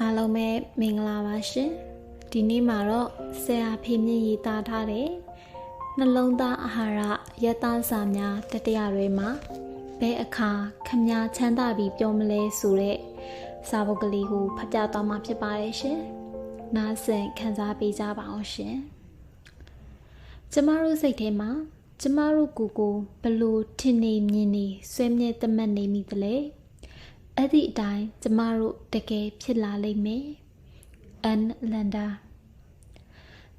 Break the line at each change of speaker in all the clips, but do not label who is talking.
အားလုံးပဲမင်္ဂလာပါရှင်ဒီနေ့မှာတော့ဆရာဖေမြင့်ရေးသားထားတဲ့နှလုံးသားအာဟာရယတစာများတတိယတွေမှာဘယ်အခါခမညာချမ်းသာပြီးပြောမလဲဆိုတဲ့စာပုဒ်ကလေးကိုဖတ်ပြသွားမှာဖြစ်ပါတယ်ရှင်နားဆင်ခံစားပေးကြပါအောင်ရှင်ကျမတို့စိတ်ထဲမှာကျမတို့ကိုယ်ကိုဘလို့ထင်နေမြင်နေဆွဲမြဲတမတ်နေမိသလဲ အဲ့ဒီအတိုင်းကျမတို့တကယ်ဖြစ်လာလိမ့်မယ်အန်လန်ဒါ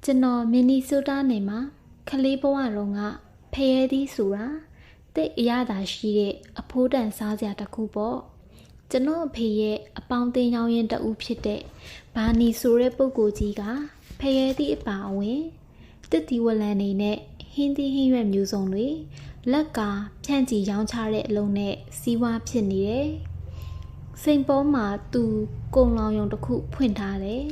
ကျွန်တော်မင်နီဆိုတာနယ်မှာခလေးဘဝတုန်းကဖရဲသီးဆိုတာတိတ်အရသာရှိတဲ့အဖိုးတန်စားစရာတစ်ခုပေါ့ကျွန်တော်အဖေရဲ့အပေါင်းတင်ရောင်းရင်တဦးဖြစ်တဲ့ဘာနီဆိုတဲ့ပုဂ္ဂိုလ်ကြီးကဖရဲသီးအပါအဝင်တစ်တီဝလန်နေနဲ့ဟင်းသီးဟင်းရွက်မျိုးစုံတွေလက်ကဖြန့်ချီရောင်းချတဲ့အလုံးနဲ့စီးပွားဖြစ်နေတယ်။ စိန်ပေါ်မှာသူကုံလောင်ယုံတစ်ခုဖွင့်ထားတယ်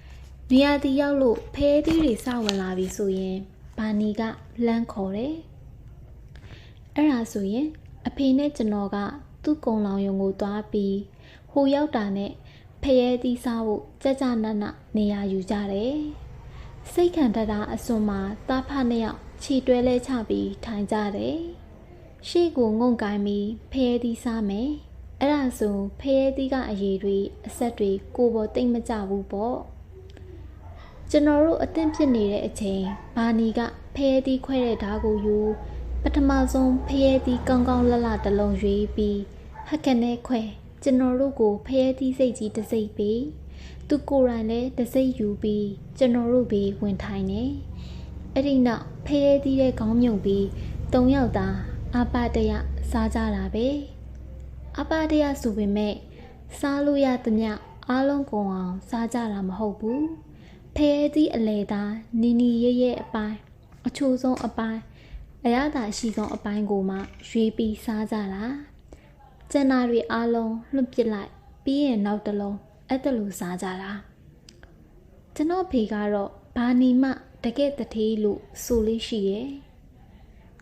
။နေရာတီရောက်လို့ဖဲသီးတွေစဝင်လာပြီဆိုရင်ဘာနီကလမ်းခေါ်တယ်။အဲ့ဒါဆိုရင်အဖေနဲ့ကျွန်တော်ကသူ့ကုံလောင်ယုံကိုသွားပြီးဟိုရောက်တာနဲ့ဖရဲသီးစားဖို့ကြကြနက်နက်နေရာယူကြတယ်။စိတ်ခံတတာအစွန်မှာတားဖနှစ်ယောက်ခြေတွဲလဲချပြီးထိုင်ကြတယ်။ရှေ့ကိုငုံကိုင်းပြီးဖရဲသီးစားမယ်။ အဲ့ဒါဆိုဖရဲသီးကအရေးတွေအဆက်တွေကိုပေါ်တိတ်မကြဘူးပေါ့။ကျွန်တော်တို့အသင့်ဖြစ်နေတဲ့အချိန်ဘာနီကဖရဲသီးခွဲတဲ့ဓာတ်ကိုယူပထမဆုံးဖရဲသီးကောင်းကောင်းလှလှတစ်လုံးရွေးပြီးဟက်ကနေခွဲကျွန်တော်တို့ကိုဖရဲသီးစိတ်ကြီးတစ်စိတ်ပြီးသူကိုယ်တိုင်လည်းတစ်စိတ်ယူပြီးကျွန်တော်တို့ပြီးဝင်ထိုင်နေအဲ့ဒီနောက်ဖရဲသီးတဲ့ခေါင်းမြုပ်ပြီး၃ယောက်သာအပတရစားကြတာပဲ အပတရဆိုပေမဲ့စားလို့ရသမျှအားလုံးကုန်အောင်စားကြတာမဟုတ်ဘူးဖဲသီးအလေသားနီနီရဲရဲအပိုင်းအချို့ဆုံးအပိုင်းအရသာရှိဆုံးအပိုင်းကိုမှရွေးပြီးစားကြတာကျန်တာတွေအားလုံးလွတ်ပစ်လိုက်ပြီးရင်နောက်တစ်လုံးအဲ့တလူစားကြတာကျွန်တော်ဖေကတော့ဘာနီမတကယ့်တထေးလို့ဆိုလေးရှိရဲ့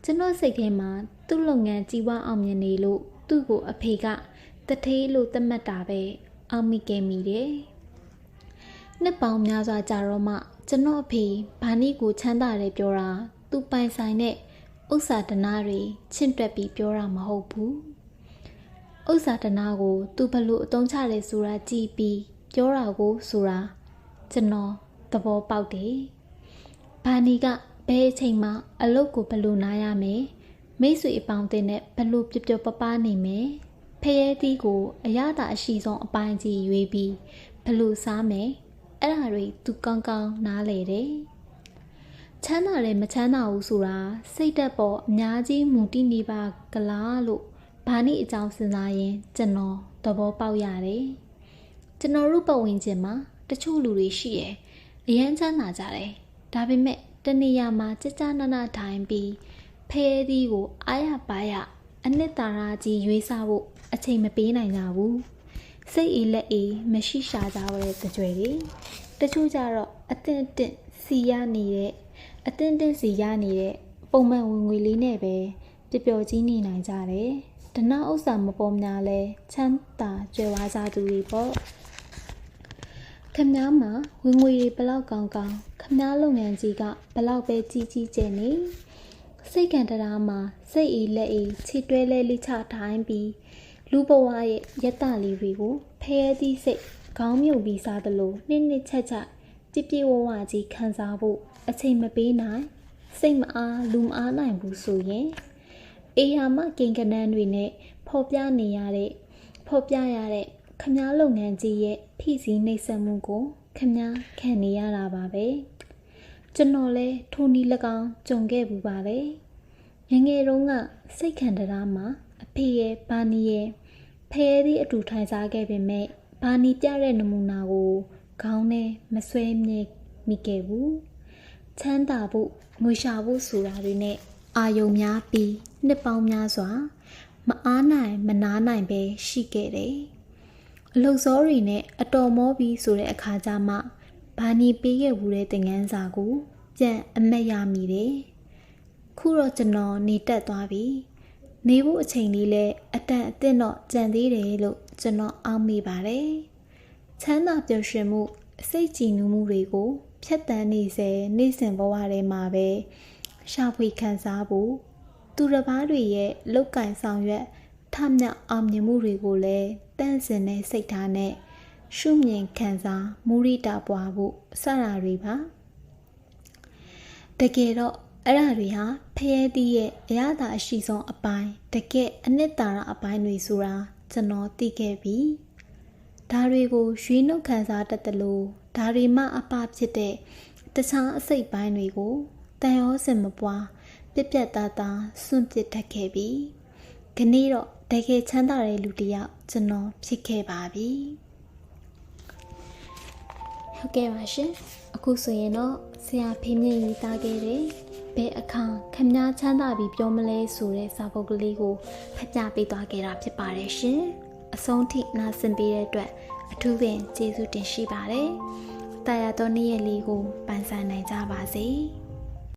ကျွန်တော်စိတ်ထဲမှာသူ့လုပ်ငန်းကြီးပွားအောင်မြင်နေလို့ သူ့ကိုအဖေကတထေးလို့သတ်မှတ်တာပဲအောင်မိခဲ့မိတယ်နှစ်ပေါင်းများစွာကြာတော့မှကျွန်တော်အဖေဘာနီကိုချမ်းသာတယ်ပြောတာသူပိုင်ဆိုင်တဲ့ဥစ္စာတနာတွေချင့်တွက်ပြီးပြောတာမဟုတ်ဘူးဥစ္စာတနာကို သူဘလို့အသုံးချတယ်ဆိုတာကြည့်ပြီးပြောတာကိုဆိုတာကျွန်တော်သဘောပေါက်တယ်ဘာနီကဘယ်အချိန်မှအလုတ်ကိုဘလို့နားရမယ် မိတ်ဆွေအပေါင်းတင်နဲ့ဘလို့ပြပြပပနေမယ်ဖရဲသီးကိုအရသာအရှိဆုံးအပိုင်းကြီးရွေးပြီးဘလို့စားမယ်အဲ့ဒါတွေသူကောင်းကောင်းနားလေတယ်ချမ်းသာတယ်မချမ်းသာဘူးဆိုတာစိတ်သက်ပေါ်အများကြီးမူတည်နေပါကလားလို့ဘာနိအကြောင်းစဉ်းစားရင်ကျွန်တော်သဘောပေါက်ရတယ်ကျွန်တော်တို့ပတ်ဝန်းကျင်မှာတချို့လူတွေရှိရယ်အရန်ချမ်းသာကြတယ်ဒါပေမဲ့တနေရာမှာကြကြနနထိုင်ပြီး ဖဲသီးကိုအားရပါရအနှစ်သာရကြီးရွေးစားဖို့အချိန်မပေးနိုင်ကြဘူးစိတ်အေးလက်အေးမရှိရှာကြတဲ့ကြွယ်တွေတချို့ကြတော့အသင့်အင့်စီရနေတဲ့အသင့်တင့်စီရနေတဲ့ပုံမှန်ဝင်ငွေလေးနဲ့ပဲပျော်ပျော်ကြီးနေနိုင်ကြတယ်ဒနာဥစ္စာမပေါ်များလဲချမ်းသာကြွယ်ဝကြသူတွေပေါ့ခမားမှာဝင်ငွေတွေဘလောက်ကောင်းကောင်းခမားလုပ်ငန်းကြီးကဘလောက်ပဲကြီးကြီးကျယ်နေ စိတ်ကံတရားမှာစိတ်အေးလက်အေးခြေတွဲလဲလိချထိုင်းပြီးလူဘဝရဲ့ယတလေးတွေကိုဖဲသီးစိတ်ခေါင်းမြုပ်ပြီးစားသလိုနှစ်နှစ်ချက်ချက်ပြပြဝဝကြီးခံစားဖို့အချိန်မပေးနိုင်စိတ်မအားလူမအားနိုင်ဘူးဆိုရင်အေဟာမကင်ကနန်းတွေနဲ့ဖော်ပြနေရတဲ့ဖော်ပြရတဲ့ခမားလုပ်ငန်းကြီးရဲ့ဖိစီးနှိပ်စက်မှုကိုခမားခံနေရတာပါပဲ ကျွန်တော်လဲထိုနီ၎င်းကြုံခဲ့ဘူးပါလေငငယ်တုန်းကစိတ်ခံတရားမှာအဖေရဲ့ဘာနီရဲ့ဖဲသည့်အတူထိုင်စားခဲ့ပေမဲ့ဘာနီပြတဲ့နမူနာကိုခေါင်းနဲ့မဆွဲမြဲမိခဲ့ဘူးချမ်းသာဖို့ငွေရှာဖို့ဆိုတာတွေနဲ့အာယုံများပြီးနှစ်ပေါင်းများစွာ မအားနိုင်မနာနိုင်ပဲရှိခဲ့တယ်။အလုတ်စောတွေနဲ့အတော်မောပြီးဆိုတဲ့အခါကျမှ ဘာနီပေးခဲ့ဘူးတဲ့သင်ခန်းစာကို ပြန်အမက်ရမိတယ်။ခုတော့ကျွန်တော်နေတက်သွားပြီ။နေဖို့အချိန်လေးလဲအတန်အသင့်တော့ကြံသေးတယ်လို့ကျွန်တော်အောက်မိပါတယ်။ချမ်းသာပျော်ရွှင်မှုစိတ်ကြည်နူးမှုတွေကိုဖြတ်တန်းနေစေနေ့စဉ်ဘဝထဲမှာပဲရှာဖွေခံစားဖို့သူတစ်ပါးတွေရဲ့လောက်ကင်ဆောင်ရွက်ထမြောက်အောင်မြင်မှုတွေကိုလည်းတန့်စင်တဲ့စိတ်ထားနဲ့ ရှုမြင်ခံစားမူရိတာပွားဖို့စတာတွေပါတကယ်တော့အဲ့ဒါတွေဟာဖျဲသီးရဲ့အရသာအရှိဆုံးအပိုင်းတကယ်အနှစ်သာရအပိုင်းတွေဆိုတာကျွန်တော်သိခဲ့ပြီဒါတွေကိုရွေးနှုတ်ခံစားတတ်တယ်လို့ဒါတွေမှအပဖြစ်တဲ့တခြားအစိတ်ပိုင်းတွေကိုတန်ရောစင်မပွားပြက်ပြက်သားသားစွန့်ပစ်တတ်ခဲ့ပြီခဏိတော့တကယ်ချမ်းသာတဲ့လူတစ်ယောက်ကျွန်တော်ဖြစ်ခဲ့ပါပြီ ဟုတ်ကဲ့ပါရှင်အခုဆိုရင်တော့ဆရာဖေမြင့်ရေးသားခဲ့တဲ့ဘယ်အခါခမည်းချမ်းသာပြီးပြောမလဲဆိုတဲ့စာပုဒ်ကလေးကိုဖတ်ပြပေးသွားခဲ့တာဖြစ်ပါတယ်ရှင်အဆုံးထိနားဆင်ပေးတဲ့အတွက်အထူးပင်ကျေးဇူးတင်ရှိပါတယ်တာယာတော်နေ့ရက်လေးကိုပန်းဆိုင်နိုင်ကြပါစေ။